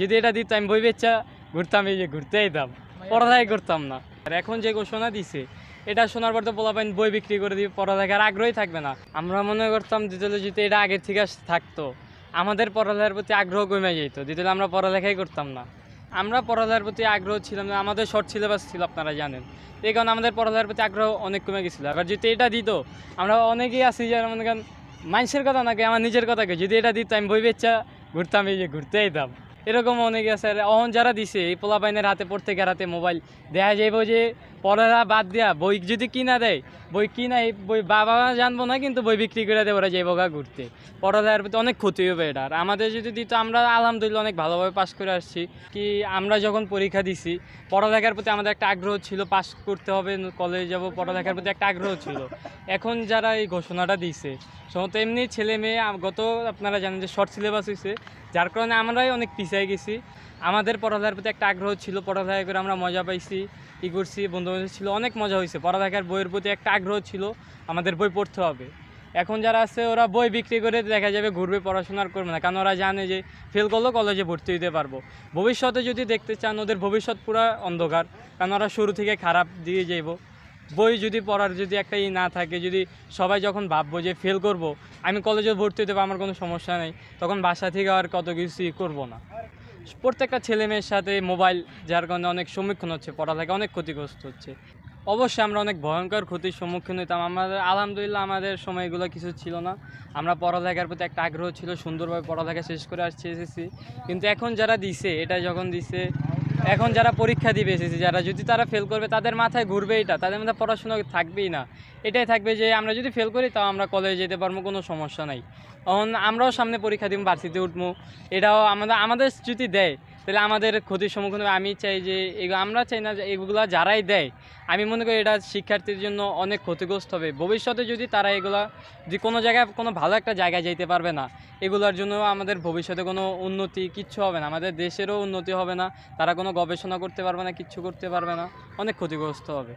যদি এটা দিত, আমি বই বেচা ঘুরতাম, এই যে ঘুরতে যেতাম পড়ালেখা করতাম না। আর এখন যে ঘোষণা দিছে, এটা শোনার পর তো পোলাপাইন বই বিক্রি করে দিয়ে পড়ালেখার আগ্রহই থাকবে না। আমরা মনে করতাম দ্বিতীয় যদি এটা আগের থেকে থাকতো, আমাদের পড়ালেখার প্রতি আগ্রহ কমে যেত দ্বিতীয় আমরা পড়ালেখাই করতাম না। আমরা পড়ালেখার প্রতি আগ্রহ ছিলাম না, আমাদের শর্ট সিলেবাস ছিল, আপনারা জানেন। এই কারণে আমাদের পড়ালেখার প্রতি আগ্রহ অনেক কমে গেছিল। এবার যদি এটা দিত, আমরা অনেকেই আছি যারা মনে করেন, মানুষের কথা নাকি, আমার নিজের কথাকে, যদি এটা দিত, আমি বই বেচা ঘুরতাম, এই যে ঘুরতে যেতাম এরকম অনেকে আছে। অহন যারা দিছে, এই পোলা বাইনের হাতে পড়তে গিয়ে হাতে মোবাইল, দেখা যাইব যে পড়াটা বাদ দিয়া বই যদি কিনা দেয়, বই কিনা এই বই বাবা জানব না, কিন্তু বই বিক্রি করে দেয়, ওরা যাইব গা ঘুরতে। পড়ালেখার প্রতি অনেক ক্ষতি হবে এটা। আর আমাদের যদি দিত, আমরা আলহামদুলিল্লাহ অনেক ভালোভাবে পাশ করে আসছি। কি আমরা যখন পরীক্ষা দিছি, পড়ালেখার প্রতি আমাদের একটা আগ্রহ ছিল, পাশ করতে হবে, কলেজে যাব, পড়ালেখার প্রতি একটা আগ্রহ ছিল। এখন যারা এই ঘোষণাটা দিছে সমস্ত এমনি ছেলে মেয়ে গত আপনারা জানেন যে শর্ট সিলেবাস হয়েছে যার কারণে আমরাই অনেক পিছিয়ে গেছি। আমাদের পড়ালেখার প্রতি একটা আগ্রহ ছিল, পড়ালেখা করে আমরা মজা পাইছি, ই করছি বন্ধু বান্ধব ছিল, অনেক মজা হয়েছে পড়ালেখার বইয়ের প্রতি একটা আগ্রহ ছিল, আমাদের বই পড়তে হবে। এখন যারা আছে, ওরা বই বিক্রি করে দেখা যাবে ঘুরবে, পড়াশোনা আর করবে না, কারণ ওরা জানে যে ফেল করলেও কলেজে ভর্তি হতে পারব। ভবিষ্যতে যদি দেখতে চান, ওদের ভবিষ্যৎ পুরো অন্ধকার, কারণ ওরা শুরু থেকে খারাপ দিয়ে যাইব। বই যদি পড়ার যদি একটা ই না থাকে, যদি সবাই যখন ভাববো যে ফেল করব, আমি কলেজে ভর্তি হতে আমার কোনো সমস্যা নেই, তখন বাসা থেকে আর কত কিছুই করব না। প্রত্যেকটা ছেলে মেয়ের সাথে মোবাইল যার কারণে অনেক সম্মুখীন হচ্ছে, পড়ালেখা অনেক ক্ষতিগ্রস্ত হচ্ছে। অবশ্যই আমরা অনেক ভয়ঙ্কর ক্ষতির সম্মুখীন হইতাম আমাদের, আলহামদুলিল্লাহ আমাদের সময়গুলো কিছু ছিল না। আমরা পড়ালেখার প্রতি একটা আগ্রহ ছিল, সুন্দরভাবে পড়ালেখা শেষ করে আসছি, এসেছি। কিন্তু এখন যারা দিছে, এটা যখন দিছে এখন যারা পরীক্ষা দিবে এসেছি যারা যদি তারা ফেল করবে, তাদের মাথায় ঘুরবে এটা, তাদের মধ্যে পড়াশোনা থাকবেই না। এটাই থাকবে যে আমরা যদি ফেল করি, তাও আমরা কলেজে যেতে পারব, কোনো সমস্যা নাই। তখন আমরাও সামনে পরীক্ষা দিব ভার্সিটি উঠবো। এটাও আমাদের আমাদের যদি দেয়। তাহলে আমাদের ক্ষতির সম্মুখীন হবে। আমি চাই যে এগুলো আমরা চাই না যে এগুলা যারাই দেয়, আমি মনে করি এটা শিক্ষার্থীর জন্য অনেক ক্ষতিগ্রস্ত হবে। ভবিষ্যতে যদি তারা এগুলা যে কোনো জায়গায় কোনো ভালো একটা জায়গায় যাইতে পারবে না, এগুলোর জন্য আমাদের ভবিষ্যতে কোনো উন্নতি কিচ্ছু হবে না। আমাদের দেশেরও উন্নতি হবে না, তারা কোনো গবেষণা করতে পারবে না, কিচ্ছু করতে পারবে না, অনেক ক্ষতিগ্রস্ত হবে।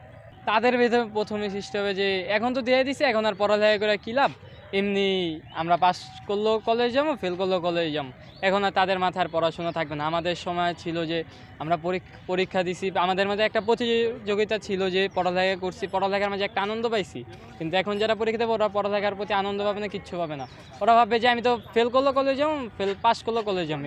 তাদের ভেতরে প্রথমে সৃষ্টি হবে যে, এখন তো দিয়ে দিছে, এখন আর পড়ালেখা করে কী লাভ? এমনি আমরা পাস করলেও কলেজ যাব ফেল করলেও কলেজ যাব। এখন আর তাদের মাথার পড়াশোনা থাকবে না। আমাদের সময় ছিল যে আমরা পরীক- পরীক্ষা দিছি। আমাদের মধ্যে একটা প্রতিযোগিতা ছিল যে পড়ালেখা করছি। পড়ালেখার মাঝে একটা আনন্দ পাইছি। কিন্তু এখন যারা পরীক্ষা দেবে ওরা পড়ালেখার প্রতি আনন্দ পাবে না, কিচ্ছু পাবে না। ওরা ভাববে যে আমি তো ফেল করলেও কলেজ যাব ফেল পাস করলেও কলেজ যাব।